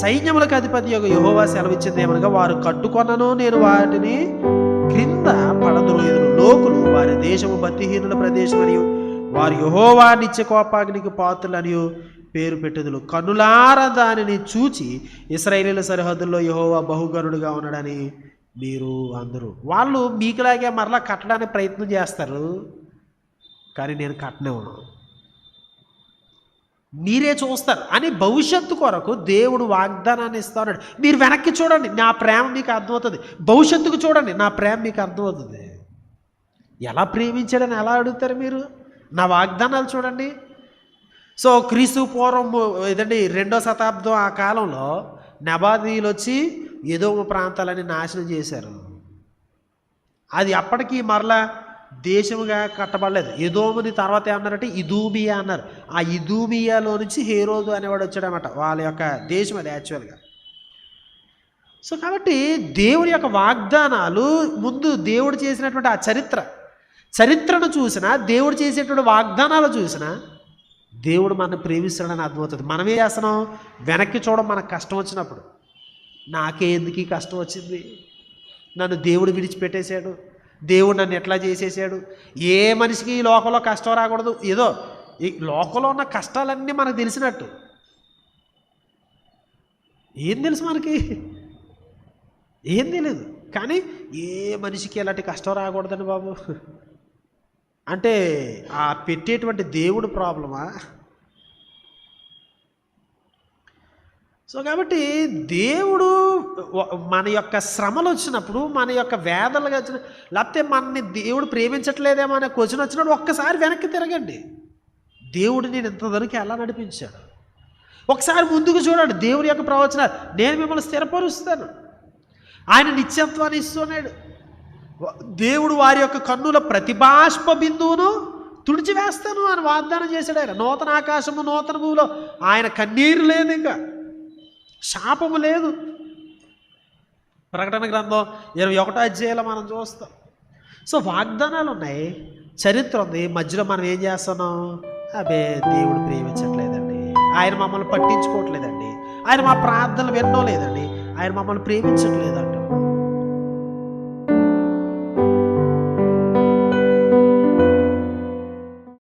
సైన్యములకు అధిపతి యొక్క యహోవా సెలవిచ్చింది ఏమనగా వారు కట్టుకొనను నేను వాటిని క్రింద పడద్రోయుదును లోకులు వారి దేశము భక్తిహీనుల ప్రదేశం మరియు వారు యహోవా నిత్య కోపాగ్నికి పాత్రులనియు. పేరు పెట్టదులు. కనులార దానిని చూచి ఇస్రాయేలీల సరిహద్దుల్లో యహోవా బహుగరుడుగా ఉన్నాడని మీరు అందరూ. వాళ్ళు మీకులాగే మరలా కట్టడానికి ప్రయత్నం చేస్తారు. కానీ నేను కట్టనే ఉన్నాను మీరే చూస్తారు. అని భవిష్యత్తు కొరకు దేవుడు వాగ్దానాన్ని ఇస్తాడు మీరు వెనక్కి చూడండి నా ప్రేమ మీకు అర్థమవుతుంది. భవిష్యత్తుకు చూడండి నా ప్రేమ మీకు అర్థమవుతుంది. ఎలా ప్రేమించాడని ఎలా అడుగుతారు మీరు? నా వాగ్దానాలు చూడండి. సో క్రీస్తు పూర్వం ఏదండి రెండో శతాబ్దం ఆ కాలంలో నబాదీలు వచ్చి ఏదో ప్రాంతాలని నాశనం చేశారు. అది అప్పటికి మరలా దేశముగా కట్టబడలేదు. ఎదోముని తర్వాత ఏమన్నారంటే ఇదూమియా అన్నారు. ఆ ఇదూమియాలో నుంచి హేరోదు అనేవాడు వచ్చాడనమాట వాళ్ళ యొక్క దేశం అది యాక్చువల్గా సో కాబట్టి దేవుడి యొక్క వాగ్దానాలు ముందు దేవుడు చేసినటువంటి ఆ చరిత్ర. చరిత్రను చూసినా దేవుడు చేసేటువంటి వాగ్దానాలు చూసినా దేవుడు మనల్ని ప్రేమిస్తాడని అర్థమవుతుంది. మనమే చేస్తున్నాం? వెనక్కి చూడడం మనకు కష్టం వచ్చినప్పుడు. నాకే ఎందుకు కష్టం వచ్చింది? నన్ను దేవుడు విడిచిపెట్టేశాడు. దేవుడు నన్ను ఎట్లా చేసేసాడు? ఏ మనిషికి ఈ లోకంలో కష్టం రాకూడదు? ఏదో ఈ లోకంలో ఉన్న కష్టాలన్నీ మనకు తెలిసినట్టు. ఏం తెలుసు మనకి? ఏం తెలియదు కానీ ఏ మనిషికి ఎలాంటి కష్టం రాకూడదండి బాబు? అంటే ఆ పెట్టేటువంటి దేవుడు ప్రాబ్లమా? సో కాబట్టి దేవుడు మన యొక్క శ్రమలు వచ్చినప్పుడు మన యొక్క వేదలుగా వచ్చిన లేకపోతే మనని దేవుడు ప్రేమించట్లేదేమో అనే క్వశ్చన్ వచ్చినప్పుడు ఒక్కసారి వెనక్కి తిరగండి. దేవుడు నేను ఇంతవరకు ఎలా నడిపించాడు? ఒకసారి ముందుకు చూడండి. దేవుడి యొక్క ప్రవచన నేను మిమ్మల్ని స్థిరపరుస్తాను. ఆయన నిత్యత్వాన్ని ఇస్తున్నాడు. దేవుడు వారి యొక్క కన్నుల ప్రతిభాష్ప బిందువును తుడిచివేస్తాను అని వాగ్దానం చేశాడు ఆయన. నూతన ఆకాశము నూతన భూమిలో ఆయన కన్నీరు లేదు ఇంకా శాపము లేదు. ప్రకటన గ్రంథం ఇరవై ఒకటో అధ్యాయంలో మనం చూస్తాం. సో వాగ్దానాలు ఉన్నాయి చరిత్ర ఉంది. మధ్యలో మనం ఏం చేస్తున్నాం? అబే దేవుడు ప్రేమించట్లేదండి. ఆయన మమ్మల్ని పట్టించుకోవట్లేదండి. ఆయన మా ప్రార్థనలు వినడం లేదండి. ఆయన మమ్మల్ని ప్రేమించట్లేదండి.